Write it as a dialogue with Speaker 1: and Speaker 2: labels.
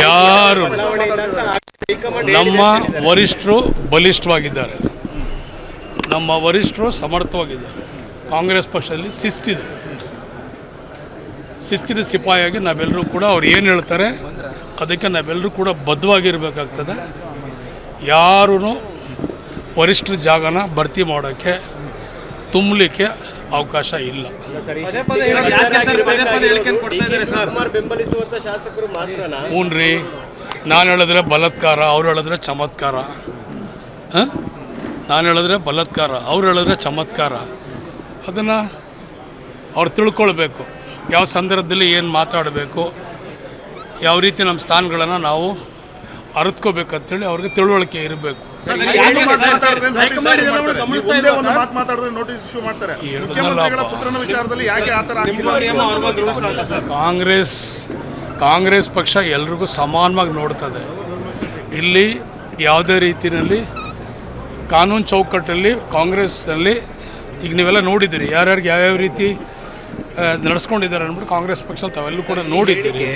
Speaker 1: ಯಾರು ನಮ್ಮ ವರಿಷ್ಠರು ಬಲಿಷ್ಠವಾಗಿದ್ದಾರೆ. ನಮ್ಮ ವರಿಷ್ಠರು ಸಮರ್ಥವಾಗಿದ್ದಾರೆ. ಕಾಂಗ್ರೆಸ್ ಪಕ್ಷದಲ್ಲಿ ಶಿಸ್ತಿದೆ. ಶಿಸ್ತಿನ ಸಿಪಾಯಿಯಾಗಿ ನಾವೆಲ್ಲರೂ ಕೂಡ ಅವ್ರು ಏನು ಹೇಳ್ತಾರೆ ಅದಕ್ಕೆ ನಾವೆಲ್ಲರೂ ಕೂಡ ಬದ್ಧವಾಗಿರಬೇಕಾಗ್ತದೆ. ಯಾರೂ ವರಿಷ್ಠರ ಜಾಗನ ಭರ್ತಿ ಮಾಡೋಕ್ಕೆ ತುಂಬಲಿಕ್ಕೆ ಅವಕಾಶ ಇಲ್ಲ.
Speaker 2: ಹ್ಞೂನ್ರಿ ಪದೇ ಯಾಕೆ ಸರ್ ಪದೇ ಪದೇ ಹೇಳಿಕೆ ಕೊಡ್ತಾ ಇದ್ದಾರೆ ಸರ್. ಕುಮಾರ್ ಬೆಂಬಲಿಸುವಂತ ಶಾಸಕರು ಮಾತ್ರನಾ?
Speaker 1: ಹ್ಞೂ ರೀ. ನಾನು ಹೇಳಿದ್ರೆ ಬಲತ್ಕಾರ ಅವ್ರು ಹೇಳಿದ್ರೆ ಚಮತ್ಕಾರ. ಹಾಂ? ನಾನು ಹೇಳಿದ್ರೆ ಬಲತ್ಕಾರ ಅವ್ರು ಹೇಳಿದ್ರೆ ಚಮತ್ಕಾರ. ಅದನ್ನು ಅವ್ರು ತಿಳ್ಕೊಳ್ಬೇಕು. ಯಾವ ಸಂದರ್ಭದಲ್ಲಿ ಏನು ಮಾತಾಡಬೇಕು ಯಾವ ರೀತಿ ನಮ್ಮ ಸ್ಥಾನಗಳನ್ನು ನಾವು ಅರಿತ್ಕೋಬೇಕಂತೇಳಿ ಅವ್ರಿಗೆ ತಿಳುವಳಿಕೆ ಇರಬೇಕು.
Speaker 3: ಒಂದೇ ಒಂದು ಮಾತು ಮಾತಾಡಿದ್ರೆ ನೋಟಿಸ್ ಇಶ್ಯೂ ಮಾಡ್ತಾರೆ. ಮುಖ್ಯಮಂತ್ರಿಗಳ ಪುತ್ರನ ವಿಚಾರದಲ್ಲಿ ಯಾಕೆ ಆತರ ಆಗ್ತಿಲ್ಲ
Speaker 1: ಕಾಂಗ್ರೆಸ್ ಕಾಂಗ್ರೆಸ್ ಪಕ್ಷ ಎಲ್ರಿಗೂ ಸಮಾನವಾಗಿ ನೋಡ್ತದೆ. ಇಲ್ಲಿ ಯಾವುದೇ ರೀತಿಯಲ್ಲಿ ಕಾನೂನು ಚೌಕಟ್ಟಲ್ಲಿ ಕಾಂಗ್ರೆಸ್ನಲ್ಲಿ ಈಗ ನೀವೆಲ್ಲ ನೋಡಿದ್ದೀರಿ ಯಾರ್ಯಾರಿಗೆ ಯಾವ್ಯಾವ ರೀತಿ ನಡೆಸ್ಕೊಂಡಿದ್ದಾರೆ ಅಂದ್ಬಿಟ್ಟು ಕಾಂಗ್ರೆಸ್ ಪಕ್ಷ ತಾವೆಲ್ಲೂ ಕೂಡ ನೋಡಿದ್ದೀರಿ.